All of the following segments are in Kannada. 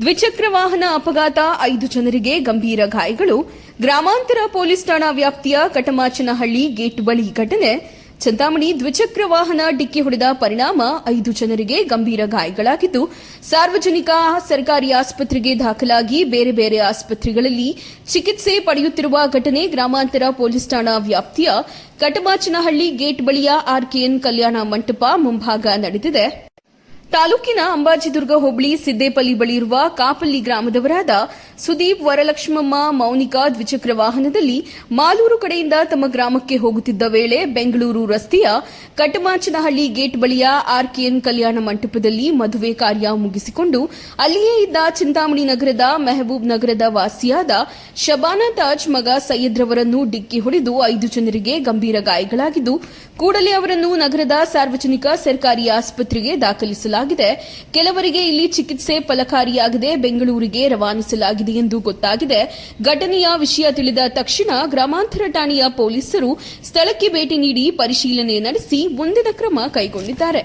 ದ್ವಿಚಕ್ರ ವಾಹನ ಅಪಘಾತ, ಐದು ಜನರಿಗೆ ಗಂಭೀರ ಗಾಯಗಳು. ಗ್ರಾಮಾಂತರ ಪೊಲೀಸ್ ಠಾಣಾ ವ್ಯಾಪ್ತಿಯ ಕಟಮಾಚನಹಳ್ಳಿ ಗೇಟ್ ಬಳಿ ಘಟನೆ. ಚಿಂತಾಮಣಿ ದ್ವಿಚಕ್ರ ವಾಹನ ಡಿಕ್ಕಿ ಹೊಡೆದ ಪರಿಣಾಮ, ಐದು ಜನರಿಗೆ ಗಂಭೀರ ಗಾಯಗಳಾಗಿದ್ದು, ಸಾರ್ವಜನಿಕ, ಸರ್ಕಾರಿ ಆಸ್ಪತ್ರೆಗೆ ದಾಖಲಾಗಿ ಬೇರೆ ಬೇರೆ ಆಸ್ಪತ್ರೆಗಳಲ್ಲಿ ಚಿಕಿತ್ಸೆ ಪಡೆಯುತ್ತಿರುವ ಘಟನೆ ಗ್ರಾಮಾಂತರ ಪೊಲೀಸ್ ಠಾಣಾ ವ್ಯಾಪ್ತಿಯ ಕಟಮಾಚನಹಳ್ಳಿ ಗೇಟ್ ಬಳಿಯ ಆರ್ಕೆಎನ್ ಕಲ್ಯಾಣ ಮಂಟಪ ಮುಂಭಾಗ ನಡೆದಿದೆ. ತಾಲೂಕಿನ ಅಂಬಾಜಿದುರ್ಗ ಹೋಬಳಿ ಸಿದ್ದೇಪಲ್ಲಿ ಬಳಿ ಇರುವ ಕಾಪಲ್ಲಿ ಗ್ರಾಮದವರಾದ ಸುದೀಪ್ ವರಲಕ್ಷ್ಮಮ್ಮ ಮೌನಿಕಾ ದ್ವಿಚಕ್ರ ವಾಹನದಲ್ಲಿ ಮಾಲೂರು ಕಡೆಯಿಂದ ತಮ್ಮ ಗ್ರಾಮಕ್ಕೆ ಹೋಗುತ್ತಿದ್ದ ವೇಳೆ ಬೆಂಗಳೂರು ರಸ್ತೆಯ ಕಟಮಾಚನಹಳ್ಳಿ ಗೇಟ್ ಬಳಿಯ ಆರ್ಕೆಎನ್ ಕಲ್ಯಾಣ ಮಂಟಪದಲ್ಲಿ ಮದುವೆ ಕಾರ್ಯ ಮುಗಿಸಿಕೊಂಡು ಅಲ್ಲಿಯೇ ಇದ್ದ ಚಿಂತಾಮಣಿ ನಗರದ ಮೆಹಬೂಬ್ ನಗರದ ವಾಸಿಯಾದ ಶಬಾನಾ ತಾಜ್ ಮಗ ಸೈಯದ್ರವರನ್ನು ಡಿಕ್ಕಿ ಹೊಡೆದು ಐದು ಜನರಿಗೆ ಗಂಭೀರ ಗಾಯಗಳಾಗಿದ್ದು, ಕೂಡಲೇ ಅವರನ್ನು ನಗರದ ಸಾರ್ವಜನಿಕ ಸರ್ಕಾರಿ ಆಸ್ಪತ್ರೆಗೆ ದಾಖಲಿಸಲಾಗಿದೆ. ರವಾನಿಸಲಾಗಿದೆ ಕೆಲವರಿಗೆ ಇಲ್ಲಿ ಚಿಕಿತ್ಸೆ ಫಲಕಾರಿಯಾಗಿದೆ. ಬೆಂಗಳೂರಿಗೆ ರವಾನಿಸಲಾಗಿದೆ ಎಂದು ಗೊತ್ತಾಗಿದೆ. ಘಟನೆಯ ವಿಷಯ ತಿಳಿದ ತಕ್ಷಣ ಗ್ರಾಮಾಂತರ ಠಾಣೆಯ ಪೊಲೀಸರು ಸ್ಥಳಕ್ಕೆ ಭೇಟಿ ನೀಡಿ ಪರಿಶೀಲನೆ ನಡೆಸಿ ಮುಂದಿನ ಕ್ರಮ ಕೈಗೊಂಡಿದ್ದಾರೆ.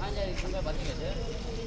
아니, 아니, 공간 맞추겠어요?